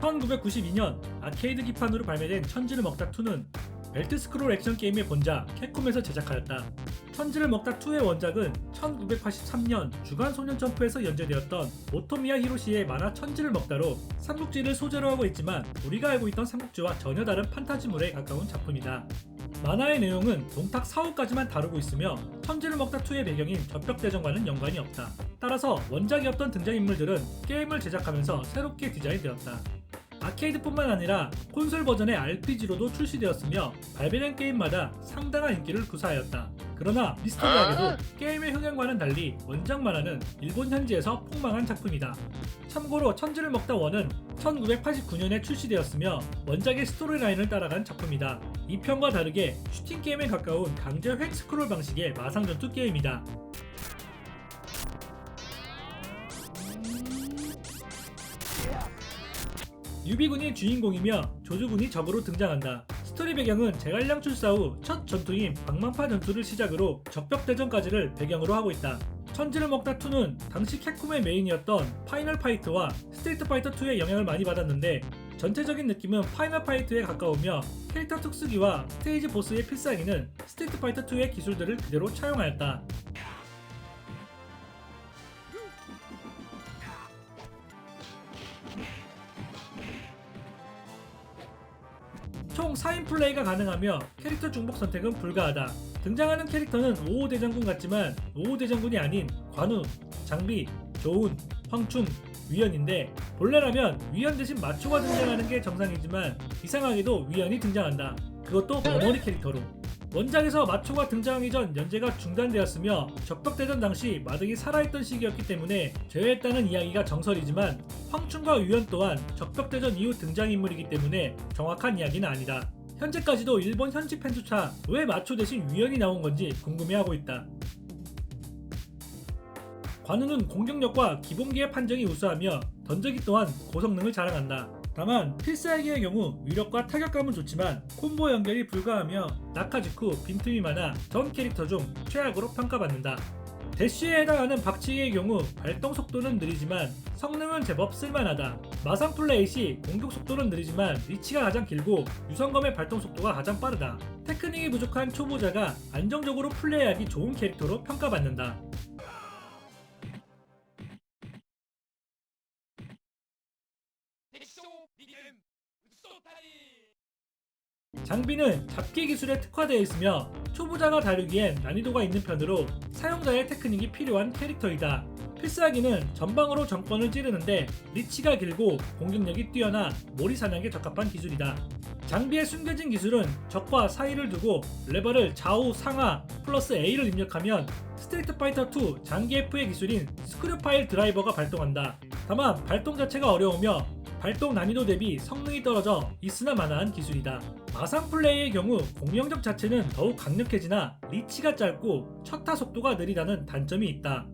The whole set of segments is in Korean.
1992년 아케이드 기판으로 발매된 천지를 먹다 2는 벨트 스크롤 액션 게임의 본자 캡콤에서 제작하였다. 천지를 먹다 2의 원작은 1983년 주간 소년 점프에서 연재되었던 오토미야 히로시의 만화 천지를 먹다로 삼국지를 소재로 하고 있지만 우리가 알고 있던 삼국지와 전혀 다른 판타지물에 가까운 작품이다. 만화의 내용은 동탁 4호까지만 다루고 있으며 천지를 먹다 2의 배경인 접벽대전과는 연관이 없다. 따라서 원작이 없던 등장인물들은 게임을 제작하면서 새롭게 디자인되었다. 아케이드뿐만 아니라 콘솔 버전의 RPG로도 출시되었으며 발매된 게임마다 상당한 인기를 구사하였다. 그러나 미스터리하게도 게임의 흥행과는 달리 원작 만화는 일본 현지에서 폭망한 작품이다. 참고로 천지를 먹다 원은 1989년에 출시되었으며 원작의 스토리라인을 따라간 작품이다. 이 편과 다르게 슈팅 게임에 가까운 강제 획 스크롤 방식의 마상 전투 게임이다. 유비군이 주인공이며 조주군이 적으로 등장한다. 스토리 배경은 제갈량 출사 후 첫 전투인 방망파 전투를 시작으로 적벽대전까지를 배경으로 하고 있다. 천지를 먹다 2는 당시 캡콤의 메인이었던 파이널 파이트와 스트리트 파이터 2의 영향을 많이 받았는데 전체적인 느낌은 파이널 파이트에 가까우며 캐릭터 특수기와 스테이지 보스의 필살기는 스트리트 파이터 2의 기술들을 그대로 차용하였다. 총 4인 플레이가 가능하며 캐릭터 중복 선택은 불가하다. 등장하는 캐릭터는 5호 대장군 같지만 5호 대장군이 아닌 관우, 장비, 조운, 황충, 위연인데 본래라면 위연 대신 마초가 등장하는 게 정상이지만 이상하게도 위연이 등장한다. 그것도 어머니 캐릭터로. 원작에서 마초가 등장하기 전 연재가 중단되었으며 적벽대전 당시 마등이 살아있던 시기였기 때문에 제외했다는 이야기가 정설이지만 황충과 위연 또한 적벽대전 이후 등장인물이기 때문에 정확한 이야기는 아니다. 현재까지도 일본 현지 팬조차 왜 마초 대신 위연이 나온 건지 궁금해하고 있다. 관우는 공격력과 기본기의 판정이 우수하며 던져기 또한 고성능을 자랑한다. 다만 필살기의 경우 위력과 타격감은 좋지만 콤보 연결이 불가하며 낙하 직후 빈틈이 많아 전 캐릭터 중 최악으로 평가받는다. 대쉬에 해당하는 박치기의 경우 발동 속도는 느리지만 성능은 제법 쓸만하다. 마상 플레이 시 공격 속도는 느리지만 리치가 가장 길고 유성검의 발동 속도가 가장 빠르다. 테크닉이 부족한 초보자가 안정적으로 플레이하기 좋은 캐릭터로 평가받는다. 장비는 잡기 기술에 특화되어 있으며 초보자가 다루기엔 난이도가 있는 편으로 사용자의 테크닉이 필요한 캐릭터이다. 필살기는 전방으로 정권을 찌르는데 리치가 길고 공격력이 뛰어나 모리 사냥에 적합한 기술이다. 장비의 숨겨진 기술은 적과 사이를 두고 레버를 좌우 상하 플러스 A를 입력하면 스트리트 파이터 2 장기 F의 기술인 스크류 파일 드라이버가 발동한다. 다만 발동 자체가 어려우며 발동 난이도 대비 성능이 떨어져 있으나 마나한 기술이다. 마상 플레이의 경우 공격력 자체는 더욱 강력해지나 리치가 짧고 첫타 속도가 느리다는 단점이 있다.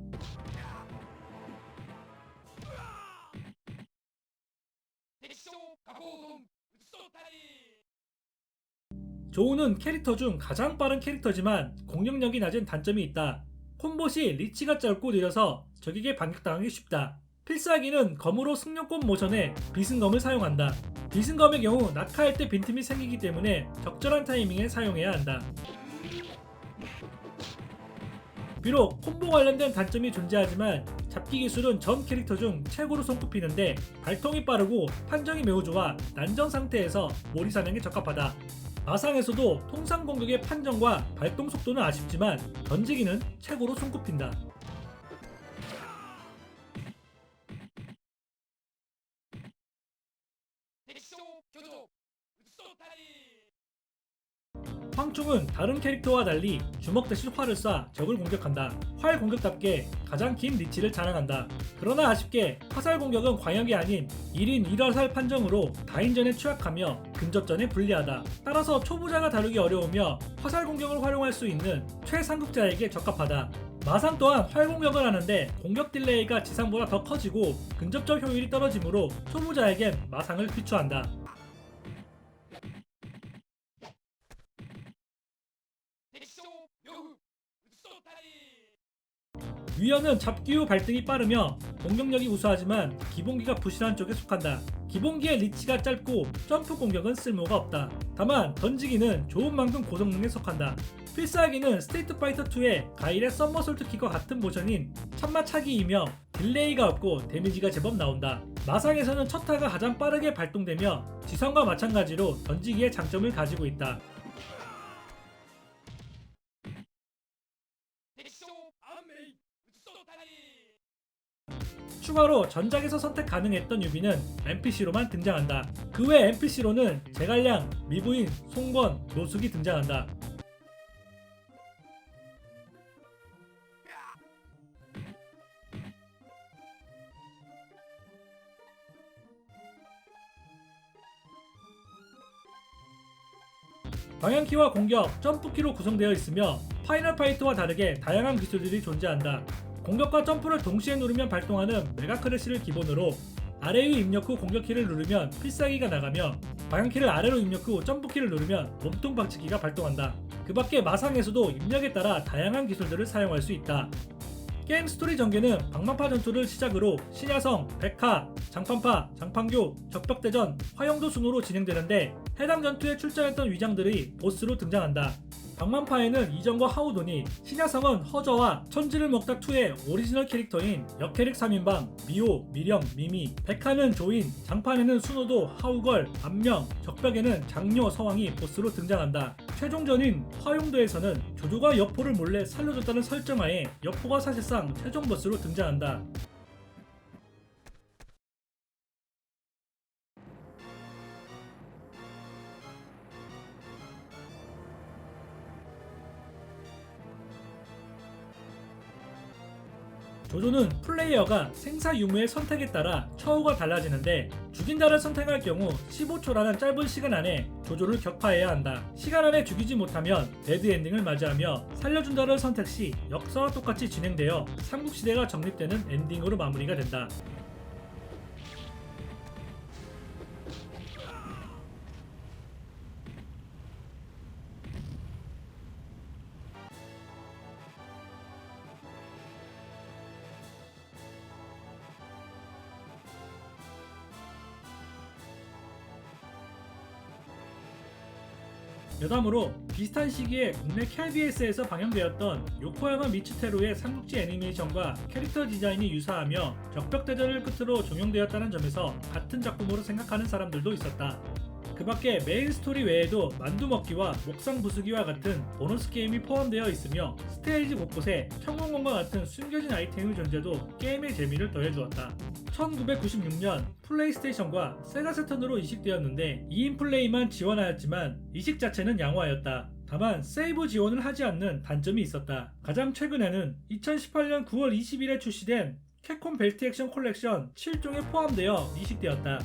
조우는 캐릭터 중 가장 빠른 캐릭터지만 공격력이 낮은 단점이 있다. 콤보 시 리치가 짧고 느려서 적에게 반격당하기 쉽다. 필살기는 검으로 승용권 모션에 비승검을 사용한다. 비승검의 경우 낙하할 때 빈틈이 생기기 때문에 적절한 타이밍에 사용해야 한다. 비록 콤보 관련된 단점이 존재하지만 잡기 기술은 전 캐릭터 중 최고로 손꼽히는데 발통이 빠르고 판정이 매우 좋아 난전 상태에서 모리 사냥에 적합하다. 마상에서도 통상 공격의 판정과 발동 속도는 아쉽지만 던지기는 최고로 손꼽힌다. 황충은 다른 캐릭터와 달리 주먹 대신 활을 쏴 적을 공격한다. 활 공격답게 가장 긴 리치를 자랑한다. 그러나 아쉽게 화살 공격은 광역이 아닌 1인 1화살 판정으로 다인전에 취약하며 근접전에 불리하다. 따라서 초보자가 다루기 어려우며 화살 공격을 활용할 수 있는 최상급자에게 적합하다. 마상 또한 활 공격을 하는데 공격 딜레이가 지상보다 더 커지고 근접적 효율이 떨어지므로 초보자에겐 마상을 비추한다. 듀어는 잡기 후 발등이 빠르며 공격력이 우수하지만 기본기가 부실한 쪽에 속한다. 기본기의 리치가 짧고 점프 공격은 쓸모가 없다. 다만 던지기는 좋은 만큼 고성능에 속한다. 필살기는 스트리트 파이터 2의 가일의 썸머솔트 킥과 같은 모션인 참마차기이며 딜레이가 없고 데미지가 제법 나온다. 마상에서는 첫 타가 가장 빠르게 발동되며 지성과 마찬가지로 던지기의 장점을 가지고 있다. 추가로 전작에서 선택 가능했던 유비는 NPC로만 등장한다. 그 외 NPC로는 제갈량, 미부인, 송건, 노숙이 등장한다. 방향키와 공격, 점프키로 구성되어 있으며 파이널 파이트와 다르게 다양한 기술들이 존재한다. 공격과 점프를 동시에 누르면 발동하는 메가 크래쉬를 기본으로 아래 위 입력 후 공격키를 누르면 필살기가 나가며 방향키를 아래로 입력 후 점프키를 누르면 몸통 박치기가 발동한다. 그 밖에 마상에서도 입력에 따라 다양한 기술들을 사용할 수 있다. 게임 스토리 전개는 방망파 전투를 시작으로 신야성, 백화, 장판파, 장판교, 적벽대전, 화영도 순으로 진행되는데 해당 전투에 출전했던 위장들이 보스로 등장한다. 방만파에는 이정과 하우돈이 신야성은 허저와 천지를 먹다 2의 오리지널 캐릭터인 역캐릭 3인방 미호, 미령, 미미 백화는 조인, 장판에는 순호도, 하우걸, 안명, 적벽에는 장녀, 서왕이 보스로 등장한다. 최종전인 화용도에서는 조조가 여포를 몰래 살려줬다는 설정하에 여포가 사실상 최종 보스로 등장한다. 조조는 플레이어가 생사 유무의 선택에 따라 처우가 달라지는데 죽인다를 선택할 경우 15초라는 짧은 시간 안에 조조를 격파해야 한다. 시간 안에 죽이지 못하면 데드 엔딩을 맞이하며 살려준다를 선택 시 역사와 똑같이 진행되어 삼국시대가 정립되는 엔딩으로 마무리가 된다. 여담으로 비슷한 시기에 국내 KBS에서 방영되었던 요코야마 미츠테로의 삼국지 애니메이션과 캐릭터 디자인이 유사하며 적벽대전을 끝으로 종영되었다는 점에서 같은 작품으로 생각하는 사람들도 있었다. 그 밖에 메인 스토리 외에도 만두 먹기와 목상 부수기와 같은 보너스 게임이 포함되어 있으며 스테이지 곳곳에 청공원과 같은 숨겨진 아이템의 존재도 게임의 재미를 더해주었다. 1996년 플레이스테이션과 세가 세턴으로 이식되었는데 2인 플레이만 지원하였지만 이식 자체는 양호하였다. 다만 세이브 지원을 하지 않는 단점이 있었다. 가장 최근에는 2018년 9월 20일에 출시된 캡콤 벨트 액션 콜렉션 7종에 포함되어 이식되었다.